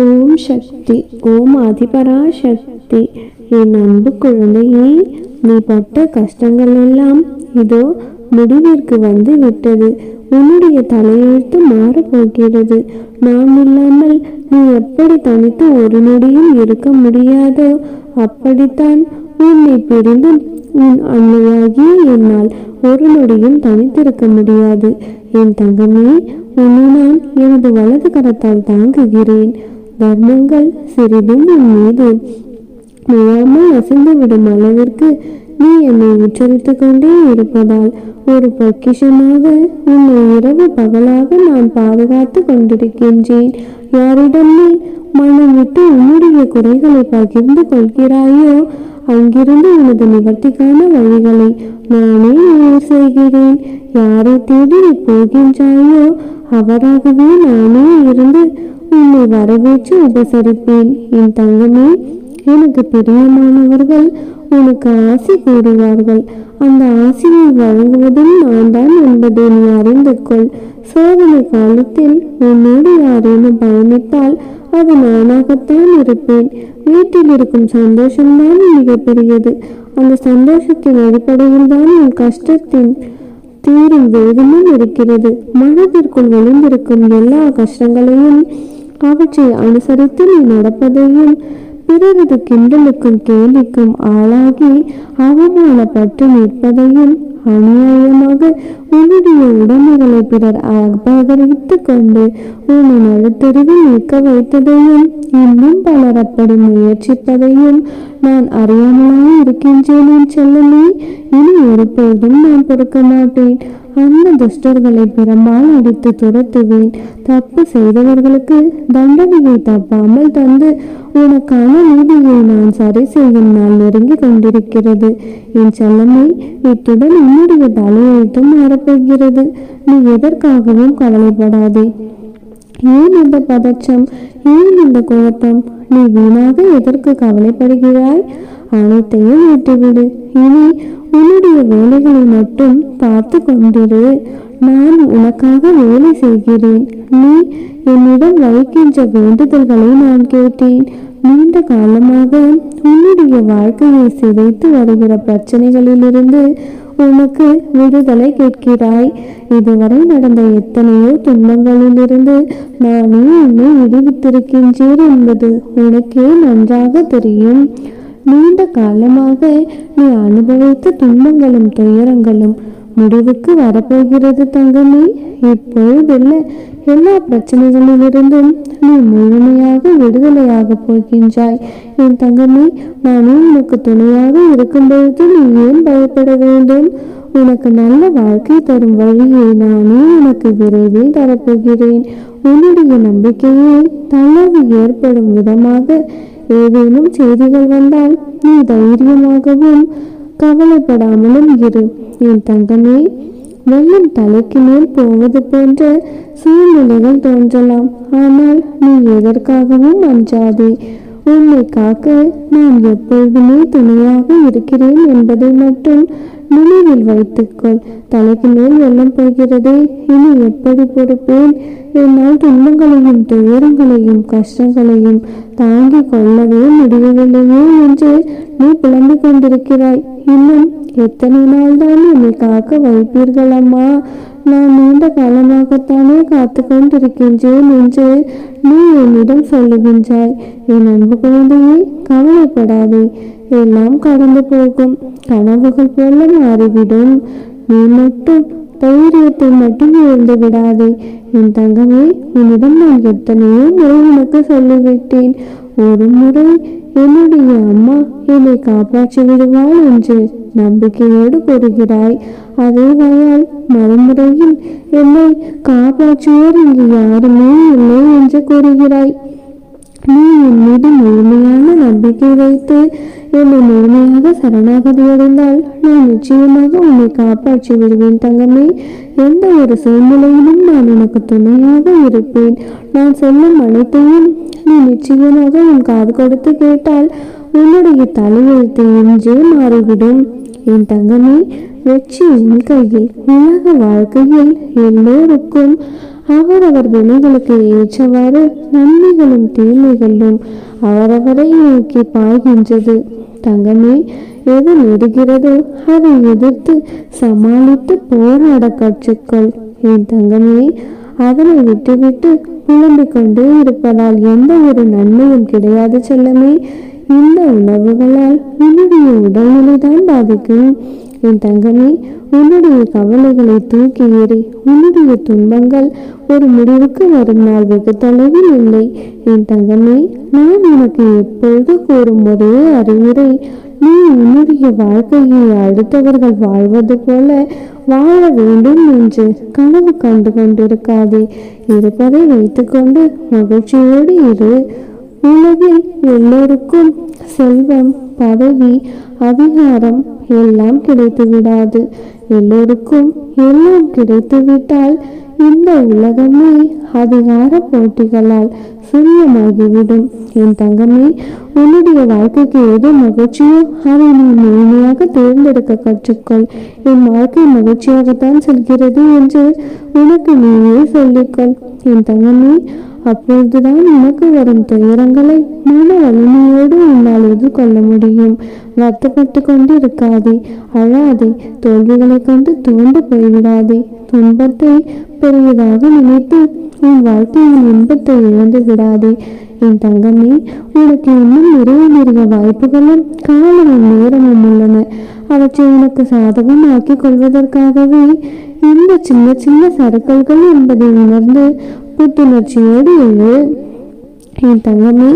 ஓம் சக்தி ஓம் அதிபரா சக்தி என் அன்பு குழந்தையே நீ பட்ட கஷ்டங்கள் எல்லாம் இதோ முடிவிற்கு வந்து விட்டது. உன்னுடைய தலையெழுத்து மாறப்போகிறது நான் இல்லாமல் நீ எப்படி தனித்து ஒரு நொடியும் இருக்க முடியாதோ அப்படித்தான் உன்னை பிரிந்து உன் அன்னையாகிய என்னால் ஒரு நொடியும் தனித்திருக்க முடியாது. என் தங்கமே உன்னை நான் எனது வலது கரத்தால் தாங்குகிறேன். வர்ணங்கள் சிறிதும் என் மீது. முழாமல் அசைந்து விடும் அளவிற்கு நீ என்னை உச்சரித்துக் கொண்டே இருப்பதால் ஒரு பொக்கிஷமாக உன்னை இரவு பகலாக நான் பாதுகாத்து கொண்டிருக்கின்றேன். யாரிடமே மனம் விட்டு உன்னுடைய குறைகளை பகிர்ந்து கொள்கிறாயோ? அங்கிருந்து உனது நிவர்த்திக்கான வழிகளை நானே உயிர் செய்கிறேன். யாரை தேடி நீ போகின்றாயோ அவராகவே நானே இருந்து உன்னை வரவேற்று உபசரிப்பேன். என் தங்கமே எனக்கு பிரியமானவர்கள் உனக்கு ஆசை கூறுவார்கள். அந்த ஆசையை வழங்குவதும் நான் தான் என்பதை நீ அறிந்து கொள். சோதனை காலத்தில் உன்னோடு யாரேனும் பயணித்தால் அது நானாகத்தான் இருப்பேன். வீட்டில் இருக்கும் சந்தோஷம்தான் மிகப்பெரியது. அந்த சந்தோஷத்தின் அடிப்படையில் தான் என் கஷ்டத்தின் தீரும் வேதமும் இருக்கிறது. மனதிற்குள் விழுந்திருக்கும் எல்லா கஷ்டங்களையும் அவற்றை அனுசரித்து நீ நடப்பதையும் பிறரது கிண்டலுக்கும் கேலிக்கும் ஆளாகி அவமானப்பட்டு நிற்பதையும் அநியாயமாக உன்னுடைய உடைமைகளை பிறர் அபகரித்து கொண்டு உன்னை நடுத்தெருவில் நிற்க வைத்ததையும் இன்னும் பலர் அப்படி முயற்சிப்பதையும் நான் அறியாமலாக இருக்கின்றேன் என் செல்லமே. இனி ஒருபோதும் நான் பொறுக்க மாட்டேன். அந்த துஷ்டர்களை பெரும்பால் அடித்து துரத்துவேன். தப்பு செய்தவர்களுக்கு தண்டனையை தப்பாமல் தந்து உனக்கான நீதியை நான் சரி செய்யும் நாள் நெருங்கி கொண்டிருக்கிறது. என் செல்லமே இத்துடன் உன்னுடைய தலையெழுத்தும் மாறப்போகிறது. நீ எதற்காகவும் கவலைப்படாதே. ஏன் இந்த பதற்றம்? ஏன் இந்த குழப்பம்? நீ வீணாக எதற்கு கவலைப்படுகிறாய்? அனைத்தையும் விட்டுவிடு. இனி உன்னுடைய வேலைகளை மட்டும் பார்த்து கொண்டிரு. நான் உனக்காக வேலை செய்கிறேன். நீ என்னிடம் வைக்கின்ற வேண்டுதல்களை நான் கேட்டேன். நீண்ட காலமாக உன்னுடைய வாழ்க்கையை சிதைத்து வருகிற பிரச்சனைகளிலிருந்து உனக்கு விடுதலை கேட்கிறாய். இதுவரை நடந்த எத்தனையோ துன்பங்களிலிருந்து நானே உன்னை விடுவித்திருக்கின்றேன் என்பது உனக்கே நன்றாக தெரியும். நீண்ட காலமாக நீ அனுபவித்த துன்பங்களும் துயரங்களும் முடிவுக்கு வரப்போகிறது தங்கமே. இப்பொழுதுள்ள எல்லா பிரச்சனைகளிலிருந்தும் நீ முழுமையாக விடுதலையாக போகின்றாய். என் தங்கமே நானே உனக்கு துணையாக இருக்கும் பொழுது நீ ஏன் பயப்பட வேண்டும்? உனக்கு நல்ல வாழ்க்கை தரும் வழியை நானே உனக்கு விரைவில் தரப்போகிறேன். உன்னுடைய நம்பிக்கையை தளர்வு ஏற்படும் விதமாக ஏதேனும் செய்திகள் வந்தால் நீ தைரியமாகவும் கவலைப்படாமலும் இரு. என் தங்கமே வெள்ளம் தலைக்கு மேல் போவது போன்ற சூழ்நிலைகள் தோன்றலாம். ஆனால் நீ எதற்காகவும் அஞ்சாதே. உன்னை காக்க நான் எப்பொழுதுமே துணையாக இருக்கிறேன் என்பதை மட்டும் நினைவில் வைத்துக்கொள். தலைக்கு மேல் வெள்ளம் போகிறதே இனி எப்படி பொறுப்பேன்? என்னால் துன்பங்களையும் துயரங்களையும் கஷ்டங்களையும் தாங்கிக் கொள்ளவே முடியவில்லையே என்று நீ புலம்பிக் கொண்டிருக்கிறாய். இன்னும் எத்தனை நாள் தான் என்னை காக்க வைப்பீர்கள் அம்மா நான் நீண்ட காலமாகத்தானே காத்து கொண்டிருக்கின்றேன் என்று நீ என்னிடம் சொல்லுகின்றாய். என் அன்பு குழந்தையே கவலைப்படாதே. எல்லாம் கடந்து போகும். கனவுகள் போல மாறிவிடும். நீ மட்டும் தைரியத்தை மட்டும் இழந்து விடாதே. என் தங்கமே உன்னிடம் நான் எத்தனையோ முறை உனக்கு சொல்லிவிட்டேன். ஒரு முறை என்னுடைய அம்மா என்னை காப்பாற்றி விடுவாள் என்று நம்பிக்கையோடு கூறுகிறாய். அதே வாயால் மறுமுறையில் என்னை காப்பாற்றுவோர் இங்கு யாருமே இல்லை என்று கூறுகிறாய். நீ என் மீது முழுமையான நம்பிக்கை வைத்து என்னை முழுமையாக சரணாகதி அடைந்தால் நான் நிச்சயமாக உன்னை காப்பாற்றி விடுவேன் தங்கமே. எந்த ஒரு சூழ்நிலையிலும் நான் உனக்கு துணையாக இருப்பேன். நான் சொல்லும் அனைத்தையும் நீ நிச்சயமாக உன் காது கொடுத்து கேட்டால் உன்னுடைய தலையெழுத்து இன்றே மாறிவிடும். என் தங்கமே வெற்றி உன் கையில் உலக வாழ்க்கையில் எல்லோருக்கும். அவரவர் வினைகளுக்கு ஏற்றவாறு நன்மைகளும் தீமைகளும் அவரவரை நோக்கி பாய்கின்றது. தங்கமே எது நெருகிறதோ அதை எதிர்த்து சமாளித்து போராட கற்றுக்கொள். என் தங்கமே அதனை விட்டுவிட்டு புலம்பிக் கொண்டே இருப்பதால் எந்த ஒரு நன்மையும் கிடையாது செல்லமே. இந்த உணவுகளால் உன்னுடைய உடல்நிலைதான் பாதிக்கும். என் தங்கமே உன்னுடைய கவலைகளை தூக்கி ஏறி உன்னுடைய துன்பங்கள் ஒரு முடிவுக்கு வரும் நாள் வெகு தொலைவில் இல்லை. என் தங்கமே நான் உனக்கு எப்பொழுது கூறும் ஒரே அறிவுரை நீ உன்னுடைய வாழ்க்கையை அடுத்தவர்கள் வாழ்வது போல வாழ வேண்டும் என்று கனவு கண்டு கொண்டிருக்காதே. இருப்பதை வைத்துக்கொண்டு மகிழ்ச்சியோடு இரு. உலகில் எல்லோருக்கும் செல்வம் பதவி அதிகாரம் எல்லாம் கிடைத்து விடாது எல்லோருக்கும் எல்லாம் கிடைத்துவிட்டால் இந்த உலகமே அதிகார போட்டிகளால் சூன்யமாகிவிடும் என் தங்கமே உன்னுடைய வாழ்க்கைக்கு எது மகிழ்ச்சியோ அதை நீ முழுமையாக தேர்ந்தெடுக்க கற்றுக்கொள். என் வாழ்க்கை மகிழ்ச்சியாகத்தான் செல்கிறது என்று உனக்கு நீயே சொல்லிக்கொள். என் தங்கமே அப்பொழுதுதான் உனக்கு வரும் துயரங்களை மன வலிமையோடு உன்னால் எதிர்கொள்ள முடியும். வருத்தப்பட்டு கொண்டு இருக்காதே அழாதே. தோல்விகளை கொண்டு துவண்டு போய்விடாதே. துன்பத்தை பெரியதாக நினைத்து உன் வாழ்க்கையின் இன்பத்தை இழந்து விடாதே. என் தங்கமே உனக்கு இன்னும் நிறைய நிறைய வாய்ப்புகளும் காலமும் நேரமும் உள்ளன. அவற்றை உனக்கு சாதகமாக்கிக் கொள்வதற்காகவே இந்த சின்ன சின்ன சறுக்கல்கள் என்பதை உணர்ந்து புத்துணர்ச்சியோடு எழு என் தங்கமே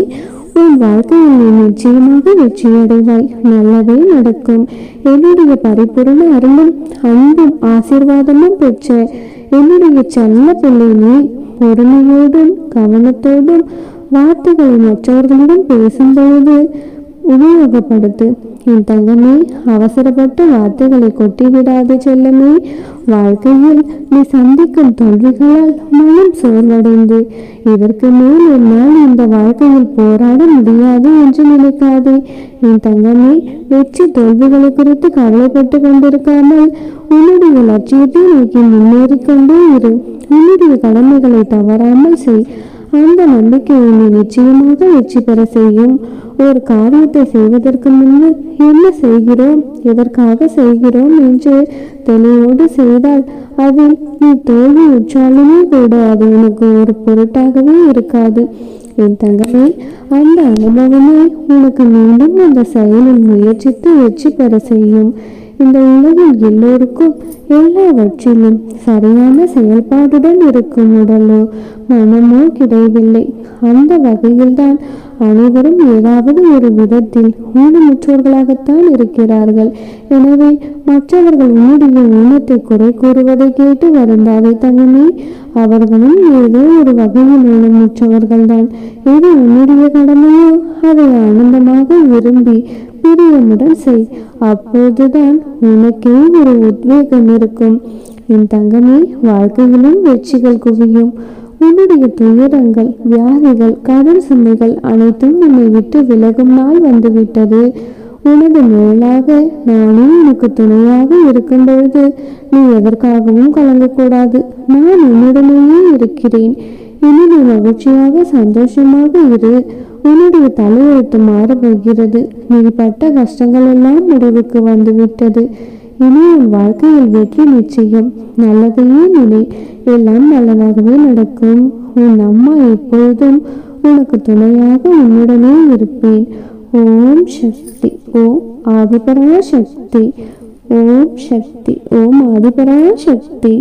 உன் வாழ்க்கையில் நீ நிச்சயமாக வெற்றியடைவாய். நல்லதே நடக்கும். என்னுடைய பரிபூர்ண அருளும் அன்பும் ஆசீர்வாதமும் பெற்ற. என்னுடைய செல்ல பிள்ளை நீ பொறுமையோடும் கவனத்தோடும் வார்த்தைகளை மற்றவர்களிடம் பேசும்பொழுது உபயோகப்படுத்து. என் தங்கமே அவசரப்பட்டு வார்த்தைகளை கொட்டிவிடாது செல்லமே. வாழ்க்கையில் நீ சந்திக்கும் தோல்விகளால் மனம் சோர்வடைந்து இதற்கு மேல் என்னால் இந்த வாழ்க்கையில் போராட முடியாது என்று நினைக்காதே. என் தங்கமே வெற்றி தோல்விகளை குறித்து கவலைப்பட்டு கொண்டிருக்காமல் உன்னுடைய லட்சியத்தை நோக்கி முன்னேறிக்கொண்டே இரு. உன்னுடைய கடமைகளை தவறாமல் செய். அந்த நம்பிக்கை உன்னை நிச்சயமாக வெற்றி பெற செய்யும். ஒரு காரியத்தை செய்வதற்கு முன்பு என்ன செய்கிறோம்? எதற்காக செய்கிறோம் என்று தெளிவோடு செய்தால் அதில் நீ தோல்வி உற்றாலுமே கூட அது உனக்கு ஒரு பொருட்டாகவே இருக்காது. என் தங்கமே அந்த அனுபவமே உனக்கு மீண்டும் அந்த செயலில் முயற்சித்து வெற்றி பெற செய்யும். இந்த உலகில் எல்லோருக்கும் எல்லாவற்றிலும் சரியான செயல்பாடுடன் இருக்கும் உடலோ மனமோ கிடையவில்லை. அந்த வகையில்தான் அனைவரும் ஏதாவது ஒரு விதத்தில் ஊனமுற்றோர்களாகத்தான் இருக்கிறார்கள். எனவே மற்றவர்கள் உன்னுடைய ஊனத்தை குறை கூறுவதை கேட்டு வருந்தாதே தங்கமே அவர்களும் ஏதோ ஒரு வகையில் ஊனமுற்றவர்கள்தான். இது உன்னுடைய கடமையோ அதை ஆனந்தமாக விரும்பி பிரியமுடன் செய். அப்போதுதான் உனக்கே ஒரு உத்வேகம் இருக்கும். என் தங்கமே வாழ்க்கையிலும் வெற்றிகள் குவியும். உன்னுடைய துயரங்கள் வியாதிகள் கடன் சுமைகள் அனைத்தும் உன்னை விட்டு விலகும் நாள் வந்துவிட்டது. உனது மேலாக நானே உனக்கு துணையாக இருக்கும் பொழுது நீ எதற்காகவும் கலங்கக்கூடாது. நான் உன்னுடனேயே இருக்கிறேன். இனி நீ மகிழ்ச்சியாக சந்தோஷமாக இரு. உன்னுடைய தலையெழுத்து மாறப்போகிறது. நீ பட்ட கஷ்டங்கள் எல்லாம் முடிவுக்கு வந்துவிட்டது. இனி உன் வாழ்க்கையில் வெற்றி நிச்சயம். நல்லதையே நினை எல்லாம் நல்லதாகவே நடக்கும். உன் அம்மா எப்பொழுதும் உனக்கு துணையாக உன்னுடனே இருப்பேன். ஓம் சக்தி. ஓம் ஆதிபரா சக்தி ஓம் சக்தி. ஓம் ஆதிபரா சக்தி